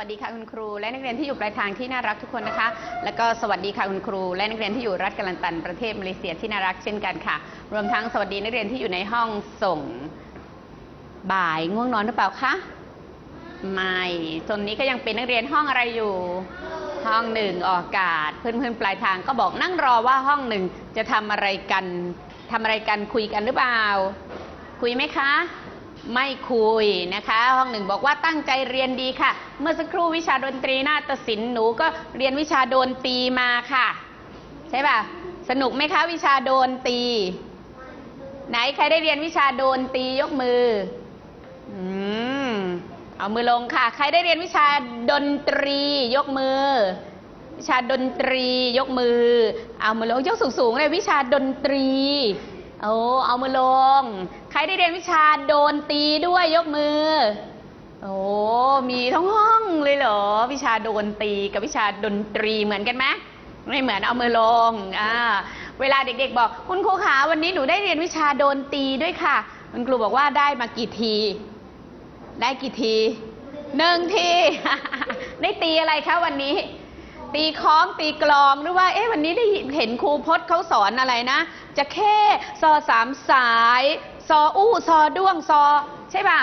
วัสดีค่ะคุณครู และนักเรียนที่อยู่ปลายทางที่น่ารักทุกคนนะคะ แล้วก็สวัสดีค่ะคุณครู และนักเรียนที่อยู่รัฐกัลันตันประเทศมาเลเซียที่น่ารักเช่นกันค่ะ รวมทั้งสวัสดีนักเรียนที่อยู่ในห้องส่งบ่ายง่วงนอนหรือเปล่าคะไม่ส่วนนี้ก็ยังเป็นนักเรียนห้องอะไรอยู่ ห้องหนึ่งออกอากาศ เพื่อนๆปลายทางก็บอกนั่งรอว่าห้องหนึ่งจะทำอะไรกันทำอะไรกันคุยกันหรือเปล่า คุยไหมคะ ไม่คุยนะคะ ห้องหนึ่งบอกว่าตั้งใจเรียนดีค่ะ เมื่อสักครู่วิชาดนตรีนาฏศิลป์หนูก็เรียนวิชาโดนตีมาค่ะ ใช่ป่ะ สนุกไหมคะวิชาโดนตี ไหนใครได้เรียนวิชาโดนตียกมืออืมเอามือลงค่ะ ใครได้เรียนวิชาดนตรี ยกมือ วิชาดนตรียกมือ เอามือลงยกสูงๆเลยวิชาดนตรี โอ้เอามือลง ใครได้เรียนวิชาโดนตีด้วยยกมือ โอ้มีทั้งห้องเลยเหรอ วิชาโดนตีกับวิชาดนตรีเหมือนกันไหมไม่เหมือนเอามือลงอ่าเวลาเด็กๆ บอก คุณครูขาวันนี้หนูได้เรียนวิชาโดนตีด้วยค่ะ คุณครูบอกว่าได้มากี่ที ได้กี่ทีหนึ่งที ได้ตีอะไรคะวันนี้ ตีคล้องตีกลองหรือว่าเอ๊ะวันนี้ได้เห็นครูพจน์เขาสอนอะไรนะ จะแค่ซอสามสาย ซออู้ซอด้วงซอ ใช่เปล่า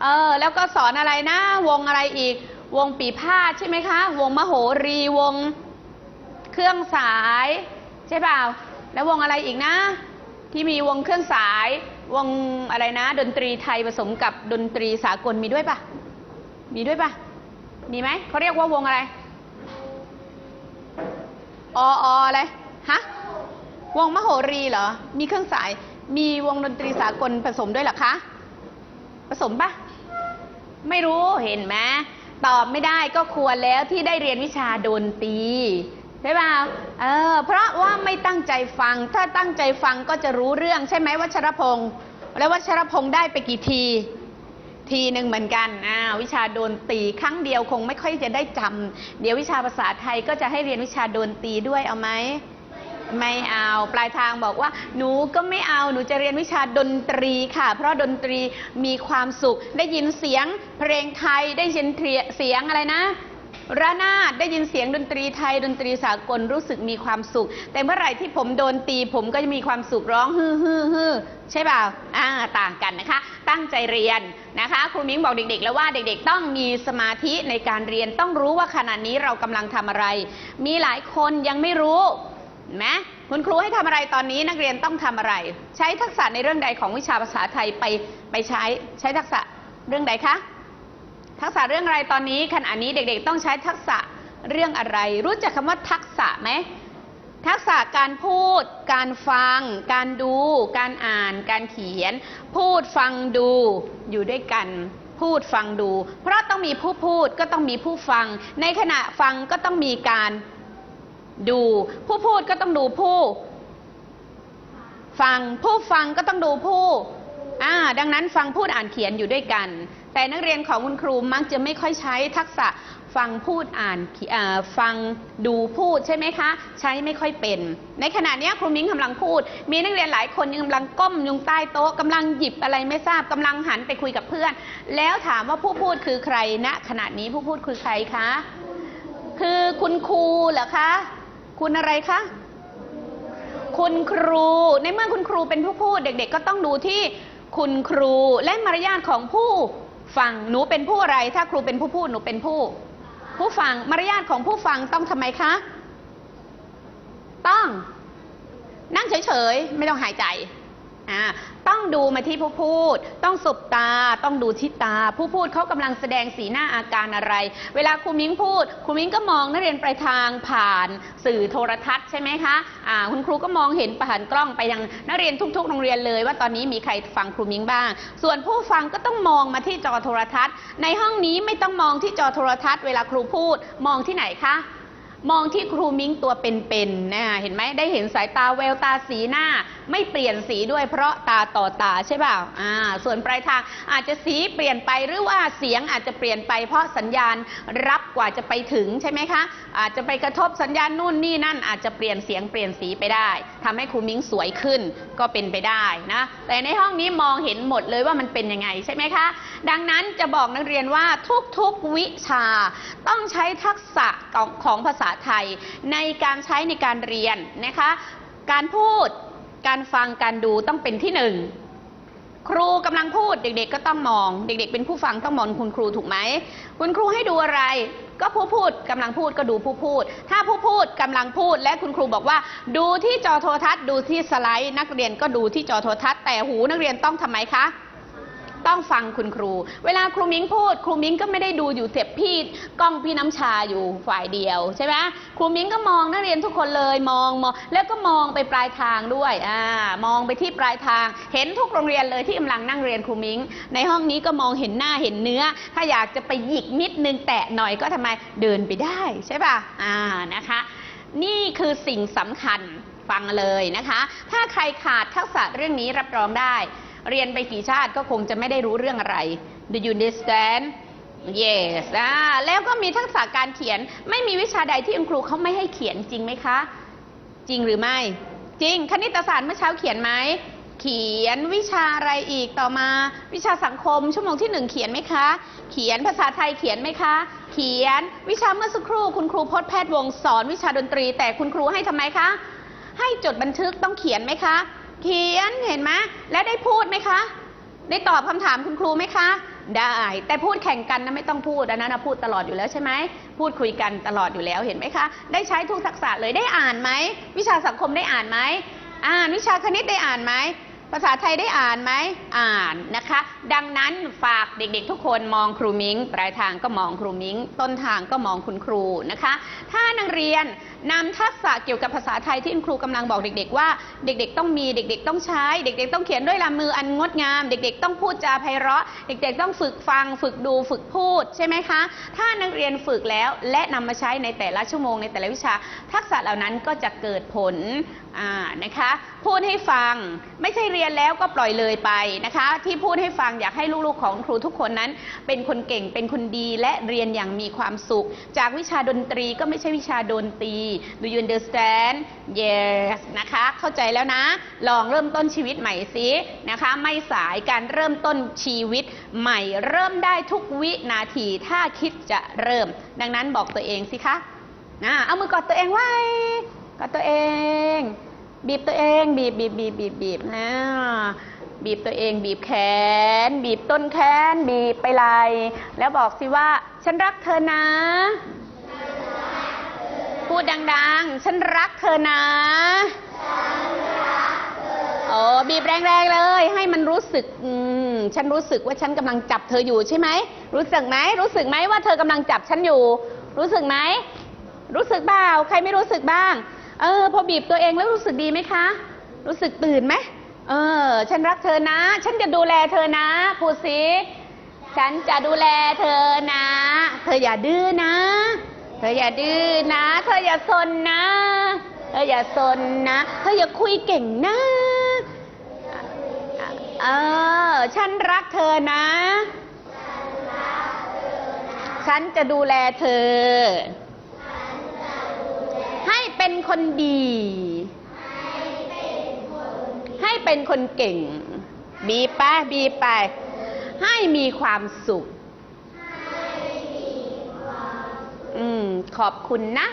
เออแล้วก็สอนอะไรนะ วงอะไรอีก วงปีพาดใช่ไหมคะ วงมโหรีวงเครื่องสาย ใช่เปล่า แล้ววงอะไรอีกนะ ที่มีวงเครื่องสาย วงอะไรนะ ดนตรีไทยผสมกับดนตรีสากลมีด้วยปะมีด้วยปะมีไหมเขาเรียกว่าวงอะไร อออะไร ฮะ วงมโหรีเหรอ มีเครื่องสาย มีวงดนตรีสากลผสมด้วยหรอคะ ผสมปะ ไม่รู้เห็นไหมตอบไม่ได้ก็ควรแล้วที่ได้เรียนวิชาดนตรีใช่ป่าเออ เพราะว่าไม่ตั้งใจฟัง ถ้าตั้งใจฟังก็จะรู้เรื่องใช่ไหมวัชรพงศ์แล้ววัชรพงศ์ได้ไปกี่ที ทีหนึ่งเหมือนกันอ่าวิชาโดนตีครั้งเดียวคงไม่ค่อยจะได้จำเดี๋ยววิชาภาษาไทยก็จะให้เรียนวิชาโดนตีด้วยเอาไหมไม่เอาปลายทางบอกว่า หนูก็ไม่เอาหนูจะเรียนวิชาดนตรีค่ะ เพราะดนตรีมีความสุข ได้ยินเสียงเพลงไทยได้ยินเสียงอะไรนะระนาดได้ยินเสียงดนตรีไทยดนตรีสากลรู้สึกมีความสุข แต่เมื่อไหร่ที่ผมโดนตีผมก็จะมีความสุขร้องฮือฮือฮือใช่เปล่าอ่าต่างกันนะคะ ตั้งใจเรียนนะคะ ครูมิ้งบอกเด็กๆ แล้วว่าเด็กๆ ต้องมีสมาธิในการเรียนต้องรู้ว่าขณะนี้เรากำลังทำอะไร มีหลายคนยังไม่รู้นไหมคุณครูให้ทำอะไรตอนนี้นักเรียนต้องทำอะไร ใช้ทักษะในเรื่องใดของวิชาภาษาไทยไปไปใช้ใช้ทักษะเรื่องใดคะทักษะเรื่องอะไรตอนนี้ขณะนี้เด็กๆ ต้องใช้ทักษะเรื่องอะไร รู้จักคำว่าทักษะไหม ทักษะการพูด การฟัง การดู การอ่าน การเขียน พูดฟังดูอยู่ด้วยกัน พูดฟังดู เพราะต้องมีผู้พูดก็ต้องมีผู้ฟัง ในขณะฟังก็ต้องมีการดู ผู้พูดก็ต้องดูผู้ ฟังผู้ฟังก็ต้องดูผู้อ่าดังนั้นฟังพูดอ่านเขียนอยู่ด้วยกัน แต่นักเรียนของคุณครูมักจะไม่ค่อยใช้ทักษะฟังพูดอ่านฟังดูพูดใช่ไหมคะ ใช้ไม่ค่อยเป็น ในขณะนี้ครูมิ้งกำลังพูด มีนักเรียนหลายคนยังกำลังก้มอยุงใต้โต๊ะกำลังหยิบอะไรไม่ทราบกำลังหันไปคุยกับเพื่อน แล้วถามว่าผู้พูดคือใครณขณะนี้ผู้พูดคือใครคะ คือคุณครูเหรอคะคุณอะไรคะคุณครูในเมื่อคุณครูเป็นผู้พูด เด็กๆ ก็ต้องดูที่คุณครูและมารยาทของผู้ ฟังหนูเป็นผู้อะไร ถ้าครูเป็นผู้พูดหนูเป็นผู้ ผู้ฟังมารยาทของผู้ฟังต้องทำไมคะ ต้อง นั่งเฉยๆ ไม่ต้องหายใจ อ่าต้องดูมาที่ผู้พูด ต้องสบตา ต้องดูที่ตา ผู้พูดเขากำลังแสดงสีหน้าอาการอะไร เวลาครูมิ้งพูด ครูมิ้งก็มองนักเรียนปลายทางผ่านสื่อโทรทัศน์ใช่ไหมคะอ่าคุณครูก็มองเห็นผ่านกล้องไปยังนักเรียนทุก ๆ โรงเรียนเลย ว่าตอนนี้มีใครฟังครูมิ้งบ้าง ส่วนผู้ฟังก็ต้องมองมาที่จอโทรทัศน์ ในห้องนี้ไม่ต้องมองที่จอโทรทัศน์ เวลาครูพูด มองที่ไหนคะ มองที่ครูมิ้งตัวเป็นๆนะเห็นไหมได้เห็นสายตาแววตาสีหน้า ไม่เปลี่ยนสีด้วยเพราะตาต่อตาใช่เปล่าอ่า ส่วนปลายทางอาจจะสีเปลี่ยนไปหรือว่าเสียงอาจจะเปลี่ยนไปเพราะสัญญาณรับกว่าจะไปถึงใช่ไหมคะ อาจจะไปกระทบสัญญาณนู่นนี่นั่นอาจจะเปลี่ยนเสียงเปลี่ยนสีไปได้ทำให้ครูมิ้งสวยขึ้นก็เป็นไปได้นะแต่ในห้องนี้มองเห็นหมดเลยว่ามันเป็นยังไงใช่ไหมคะ ดังนั้นจะบอกนักเรียนว่าทุกๆวิชา ต้องใช้ทักษะของของภาษาไทย ในการใช้ในการเรียนนะคะ การพูด การฟัง การดูต้องเป็นที่หนึ่งครูกำลังพูดเด็กๆก็ต้องมอง เด็ก ๆ เป็นผู้ฟังต้องมองคุณครูถูกไหมคุณครูให้ดูอะไร ก็ผู้พูดกำลังพูดก็ดูผู้พูด ถ้าผู้พูดกำลังพูดและคุณครูบอกว่า ดูที่จอโทรทัศน์ดูที่สไลด์ นักเรียนก็ดูที่จอโทรทัศน์แต่หูนักเรียนต้องทำไมคะ ต้องฟังคุณครู เวลาครูมิ้งพูด ครูมิ้งก็ไม่ได้ดูอยู่เสียบพี่กล้องพี่น้ำชาอยู่ฝ่ายเดียวใช่ไหมครูมิ้งก็มองนักเรียนทุกคนเลยมองมองแล้วก็มองไปปลายทางด้วยอ่ามองไปที่ปลายทาง เห็นทุกโรงเรียนเลยที่กำลังนั่งเรียนครูมิ้ง ในห้องนี้ก็มองเห็นหน้าเห็นเนื้อ ถ้าอยากจะไปหยิกนิดนึงแตะหน่อยก็ทำไมเดินไปได้ใช่ป่ะอ่านะคะ นี่คือสิ่งสำคัญฟังเลยนะคะ ถ้าใครขาดทักษะเรื่องนี้รับรองได้ เรียนไปกี่ชาติก็คงจะไม่ได้รู้เรื่องอะไร Do you understand yes อ่าแล้วก็มีทักษะการเขียนไม่มีวิชาใดที่คุณครูเขาไม่ให้เขียนจริงไหมคะ จริงหรือไม่ จริง คณิตศาสตร์เมื่อเช้าเขียนไหม เขียนวิชาอะไรอีกต่อมา วิชาสังคมชั่วโมงที่หนึ่งเขียนไหมคะ เขียนภาษาไทยเขียนไหมคะ เขียนวิชาเมื่อสักครู่คุณครูพจน์แพทย์วงสอนวิชาดนตรี แต่คุณครูให้ทำไมคะ ให้จดบันทึกต้องเขียนไหมคะ เขียนเห็นไหมแล้วได้พูดไหมคะ ได้ตอบคำถามคุณครูไหมคะ ได้ แต่พูดแข่งกันนะไม่ต้องพูดอันนั้นนะพูดตลอดอยู่แล้วใช่ไหมพูดคุยกันตลอดอยู่แล้วเห็นไหมคะ ได้ใช้ทุกทักษะเลยได้อ่านไหมวิชาสังคมได้อ่านไหมอ่านวิชาคณิตได้อ่านไหม ภาษาไทยได้อ่านไหมอ่านนะคะ ดังนั้นฝากเด็กๆ ทุกคนมองครูมิงปลายทางก็มองครูมิงต้นทางก็มองคุณครูนะคะ ถ้านักเรียนนำทักษะเกี่ยวกับภาษาไทยที่คุณครูกำลังบอกเด็ก ๆ ว่าเด็กๆ ต้องมีเด็ก ๆ ต้องใช้ เด็ก ๆ ต้องเขียนด้วยลายมืออันงดงาม เด็ก ๆ ต้องพูดจาไพเราะ เด็ก ๆ ต้องฝึกฟัง ฝึกดูฝึกพูดใช่ไหมคะ ถ้านักเรียนฝึกแล้วและนำมาใช้ในแต่ละชั่วโมงในแต่ละวิชา ทักษะเหล่านั้นก็จะเกิดผลนะคะพูดให้ฟังไม่ใช่เรียนแล้วก็ปล่อยเลยไปนะคะ ที่พูดให้ฟังอยากให้ลูกๆของครูทุกคนนั้น เป็นคนเก่งเป็นคนดีและเรียนอย่างมีความสุข จากวิชาดนตรีก็ไม่ใช่วิชาดนตรี Do you understand yes นะคะ เข้าใจแล้วนะ ลองเริ่มต้นชีวิตใหม่สินะคะ ไม่สายการเริ่มต้นชีวิตใหม่เริ่มได้ทุกวินาทีถ้าคิดจะเริ่ม ดังนั้นบอกตัวเองสิคะนะเอามือกอดตัวเองไว้กอดตัวเอง บีบตัวเองบีบบีบบีบบีบบีบนะบีบตัวเองบีบแขน บีบต้นแขน บีบไปไหลแล้วบอกสิว่า ฉันรักเธอนะ พูดดังๆ ฉันรักเธอนะโอ้บีบแรงๆเลย ให้มันรู้สึกอืมฉันรู้สึกว่าฉันกำลังจับเธออยู่ใช่ไหมรู้สึกไหมรู้สึกไหมว่าเธอกำลังจับฉันอยู่ รู้สึกไหมรู้สึกเปล่าใครไม่รู้สึกบ้าง เออ พอบีบตัวเองแล้วรู้สึกดีไหมคะ รู้สึกตื่นไหมเออ ฉันรักเธอนะ ฉันจะดูแลเธอนะพูดสิฉันจะดูแลเธอนะ เธออย่าดื้อนะ เธออย่าดื้อนะ เธออย่าซนนะ เธออย่าซนนะ เธออย่าคุยเก่งนะ เออ ฉันรักเธอนะ ฉันจะดูแลเธอ เป็นคนดี ให้เป็นคนเก่ง บีไปบีไป ให้มีความสุข อืม ขอบคุณนะ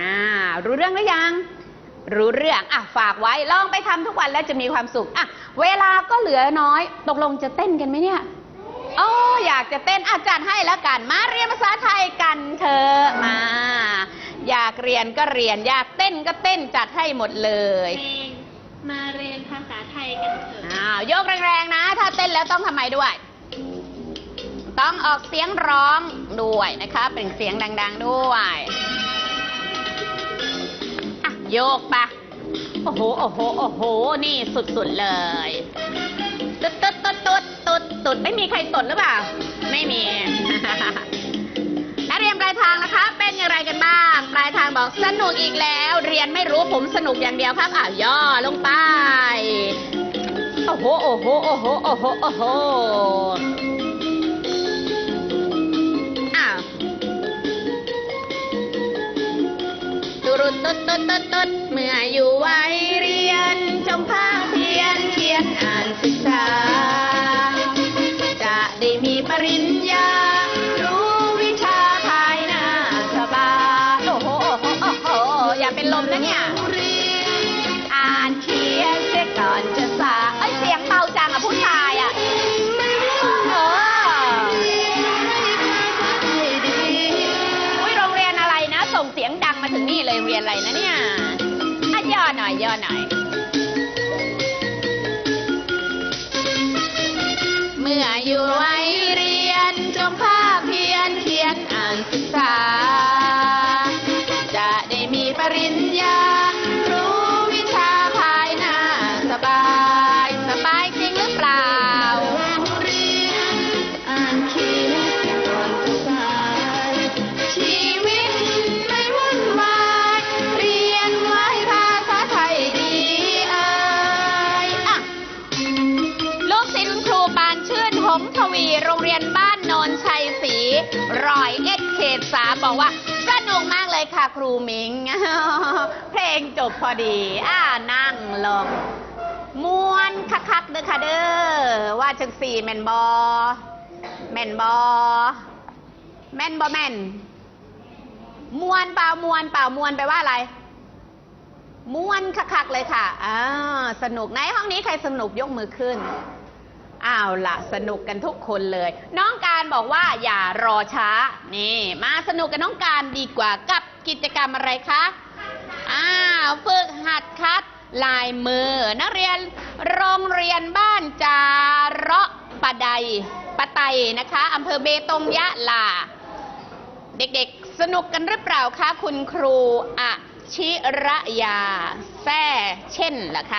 อ่า รู้เรื่องหรือยัง รู้เรื่อง อะ ฝากไว้ ลองไปทำทุกวันแล้วจะมีความสุข อะ เวลาก็เหลือน้อย ตกลงจะเต้นกันไหมเนี่ย โอ้อยากจะเต้นอาจารย์ให้แล้วกันมาเรียนภาษาไทยกันเถอะมา อยากเรียนก็เรียนอยากเต้นก็เต้นจัดให้หมดเลยเพลงมาเรียนภาษาไทยกันเถอะอ้าวยกแรงๆนะ ถ้าเต้นแล้วต้องทำไมด้วย ต้องออกเสียงร้องด้วยนะคะเป็นเสียงดัง ๆด้วยอะโยกปะโอ้โหโอ้โหโอ้โหนี่สุดๆเลยตุดตุดตุดตุด ตุดตุดไม่มีใครตดหรือเปล่า ไม่มีนักเรียนปลายทางนะคะบอกสนุกอีกแล้ว เรียนไม่รู้ผมสนุกอย่างเดียวครับอ้าวย่อลงไป โอ้โห โอ้โห โอ้โห โอ้โห โอ้โหอ้าวตุรุดตุดตุดตุดตุดเมื่ออยู่วัยเรีย อย่า ครูมิง เพลงจบพอดี อ่านั่งลงม้วนคักๆเด้อค่ะเด้อว่าจังสี่แมนบอแมนบอแมนบอแมนมวนเปล่ามวนเปล่ามวนไปว่าอะไรม้วนคักๆเลยค่ะอ่าสนุกในห้องนี้ใครสนุกยกมือขึ้นอ้าวละสนุกกันทุกคนเลย น้องการบอกว่าอย่ารอช้า นี่ มาสนุกกับน้องการดีกว่ากับ กิจกรรมอะไรคะอ้าวฝึกหัดคัดลายมือ นักเรียนโรงเรียนบ้านจาระปะไดปะไตนะคะอำเภอเบตงยะลา เด็กๆสนุกกันหรือเปล่าคะคุณครูอชิระยาแซ่เช่นล่ะคะ